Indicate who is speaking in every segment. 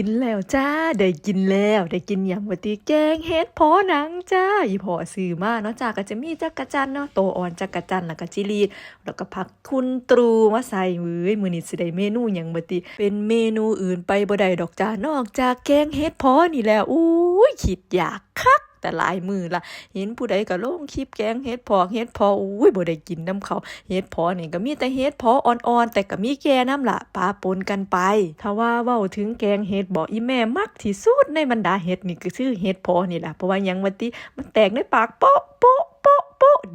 Speaker 1: กินแล้วจ้า ได้กินแล้ว ได้กินอย่างวติแกงเฮ็ดพอหนังจ้าอีพอซื้อมาเนาะจ้าก็จะมีจักกะจันเนาะโตอ่อนจักกะจันแล้วก็จิรีแล้วก็ผักคุณตรูมาใส่เว้ยมื้อนี้สิได้เมนูหยังบ่ติเป็นเมนูอื่นไปบ่ได้ดอกจ้านอกจากแกงเฮ็ดพอนี่แหละอู้ยคิดอยากคัก แต่หลายมือละเห็นผู้ใดก็ลงคลิปแกงเฮ็ดพอเฮ็ดพออุ้ยบ่ได้กินน้ำเขาเฮ็ดพอนี่ก็มีแต่เฮ็ดพออ่อนๆแต่ก็มีแก่น้ำละปาปนกันไปถ้าว่าเว้าถึงแกงเฮ็ดบ่อีแม่มักที่สุดในบรรดาเฮ็ดนี่ก็ชื่อเฮ็ดพอนี่ละเพราะว่ายังวันที่มันแตกในปากป๊ะโป๊ะโป๊ะโป๊ะ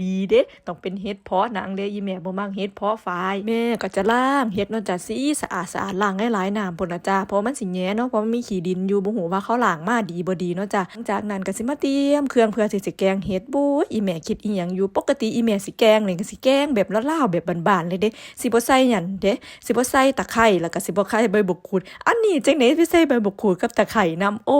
Speaker 1: ดีเด้ต้องเป็นเฮ็ดเพาะนางเด้อีแม่บ่มักเฮ็ดเพาะฝายแม่ก็จะล้างเฮ็ดนาะจ้ะสีสะอาดสะอาดล้างให้หลายน้ำพุ่นนะจ้าเพราะมันสิแย่เนาะเพราะมันมีขี้ดินอยู่บ่ฮู้ว่าเขาล้างมาดีบ่ดีเนาะจ้ะหลังจากนั้นก็สิมาเตรียมเครื่องเพื่อที่สิแกงเฮ็ดบู๊ยอีแม่คิดอีหยังอยู่ปกติอีแม่สิแกงนี่ก็สิแกงแบบลาวๆแบบบานๆเลยเด้สิบ่ใส่หยังเด้สิบ่ใส่ตะไคร้แล้วก็สิบ่ใส่ใบบักกูด อันนี้จังได๋สิใส่ใบบักกูดกับตะไคร้นํโอ้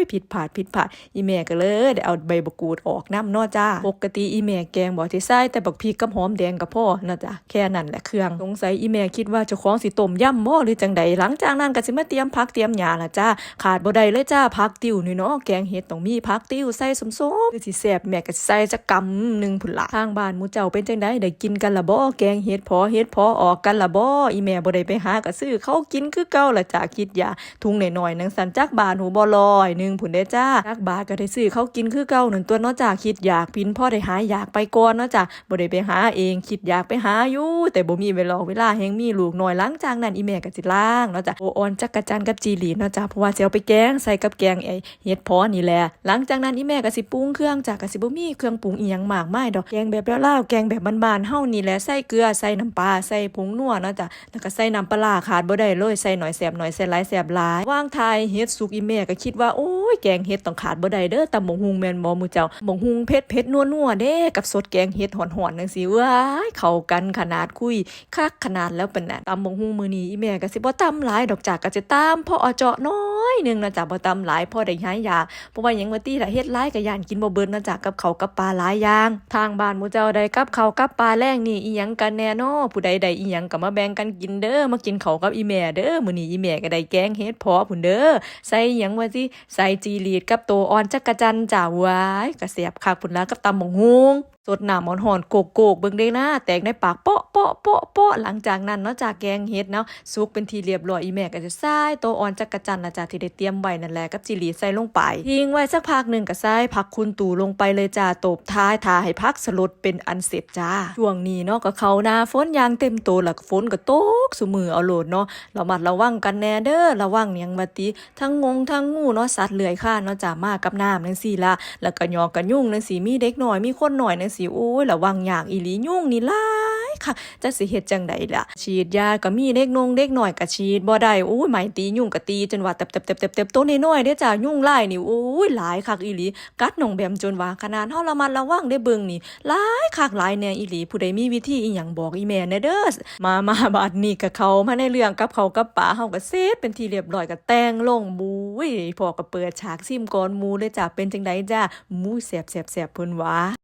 Speaker 1: ยผิดพลาดผิดพลาดอีแม่ก็เลยได้เอาใบบักกูดออกนํเนาะจ้าปกติอีแม่แกงบ่สิใส่แต่บักพริกกับหอมแดงก็พอนะจ้ะแค่นั้นแหละเครื่องสงสัยอีแม่คิดว่าเจ้าของสิต้มยำบ่หรือจังใดหลังจากนั้นก็สิมาเตรียมผักเตรียมหญ้าละจ้าขาดบ่ได้เลยจ้าผักติ้วนี่เนาะแกงเฮ็ดต้องมีผักติ้วใส่สมๆคือสิแซ่บแม่ก็ใส่จักกำหนึ่งพุ่นละทางบ้านหมูเจ้าเป็นจังไดได้กินกันละบ่แกงเฮ็ดพอเฮ็ดพอออกกันละบ่อีแม่บ่ได้ไปหาก็ซื้อเขากินคือเก่าละจ้าคิดอยาทุงหน้อยๆนังสันจักบาทหูบ่ลอยหนึ่งพุ่นเด้จ้าจักบาทก็ได้ซื้อเขากินคือเก่านั่นตัวเนาะจ้าคิดอยากพินพ่อได้หาอยากไปก่อนเนาะจ้าบ่ได้ไปหาเองคิดอยากไปหาอยู่แต่บ่มีเวลาเวลาแฮงมีลูกน้อยหลังจากนั้นอีแม่ก็สิล้างเนาะจ้าโอออนจักระจันกับจีหลีเนาะจ้าเพราะว่าสิเอาไปแกงใส่กับแกงไอ้เฮ็ดพอนี่แหละหลังจากนั้นอีแม่ก็สิปรุงเครื่องจ้าก็สิบ่มีเครื่องปรุงอีหยังมากมายดอกแกงแบบลาวๆแกงแบบบ้านๆเฮานี่แหละใส่เกลือใส่น้ำปลาใส่ผงนัวเนาะจ้าแล้วก็ใส่น้ำปลาขาดบ่ได้เลยใส่หน่อยแสบหน่อยใส่หลายแสบหลายวางทายเฮ็ดสุกอีแม่ก็คิดว่าโอ้ ยแกงเฮ็ดต้องขาดบ่ได้เด้อตำบักหุ่งแม่นบ่หมู่เจ้าบักหุ่งเผ็ดเผ็ดนัวๆเด้กับสดแกงเฮ็ดหอนๆจังซี่ว้ายเข้ากันขนาดคุยคักขนาดแล้วเป็นน่ะตำบักหุ่งมื้อนี้อีแม่ก็สิบ่ตำหลายดอกจากก็จะตำพ่ออเจาะน้อยหนึงนะจ้าบ่ตำหลายพ่อได้หายยาเพราะว่าหยังว่าติถ้าเฮ็ดหลายก็ย่านกินบ่เบิดนะจ้ากับเขากับปลาหลายอย่างทางบ้านหมู่เจ้าได้กับเขากับปลาแรงนี่อีหยังกันแน่นอผู้ใดได้อีหยังก็มาแบ่งกันกินเด้อมากินเขากับอีแม่เด้อมื้อนี้อีแม่ก็ได้แกงเฮ็ดพอพุ่นเด้อใส่หยังว่าสิใส่จีรีดกับโตอ่อนจักระจันจ่าว้ายก็แซ่บคากพุ่นละกับตำบักหุ่ง สดหน้ำหอนโกกโกกๆเบิ่งได้นะแตกในปากเปาะเปาะเปาะเปาะหลังจากนั้นเนาะจากแกงเฮ็ดเนาะสุกเป็นทีเรียบร้อยอีแม่ก็จะใส่โตวอ่อนจักกะจันนะจ้ะที่ได้เตรียมไว้นั่นแหละกับจิหลีใส่ลงไปทิ้งไว้สักพักหนึ่งก็ใส่ผักคุณตู่ลงไปเลยจ้าตบท้ายทาให้พักสลดเป็นอันเสร็จจ้าช่วงนี้เนาะก็เขาหน้าฝนยางเต็มโตวแล้วก็ฝนก็ตกสุมือเอาโหลดเนาะเระมัดระวังกันแน่เด้อระวังหยังมาติทั้งงงทั้งงูเนาะสัตว์เลื้อยคลานเนาะจ้ามากับน้ำจังซี่ล่ะแล้วก็ยอกันยุ่งจังซี่มีเด็กน้อยมีคนน้อยจังซี่โอ้ยระวังอย่ากอีหลียุ่งนี่ลายค่ะจะสิเฮ็ดจังใดล่ะ ฉีดยาก็มีเด็กนงเด็กหน้อยก็ฉีดบ่ได้โอ้ยไหมตียุ่งก็ตีจนว่าเต็บๆๆๆๆตัวน้อยเด้จ้ายุ่งหลายนี่โอ้ยหลายคักอีหลี กัดน้องแบมจนว่าขนาดเฮาระมัดระวังได้เบิ่งนี่หลายคักหลายแน่อีหลี ผู้ใดมีวิธีอีหยังบอกอีแม่แน่เด้อมามาบัดนี้ก็เข้ามาในเรื่องกับเขากับป่าเฮาก็เสร็จเป็นที่เรียบร้อยก็แต่งลงบุ้ยพอก็เปิดฉากซิมก่อนมูเลยจ้าเป็นจังไดจ้ามูแซ่บๆๆเพิ่นว่า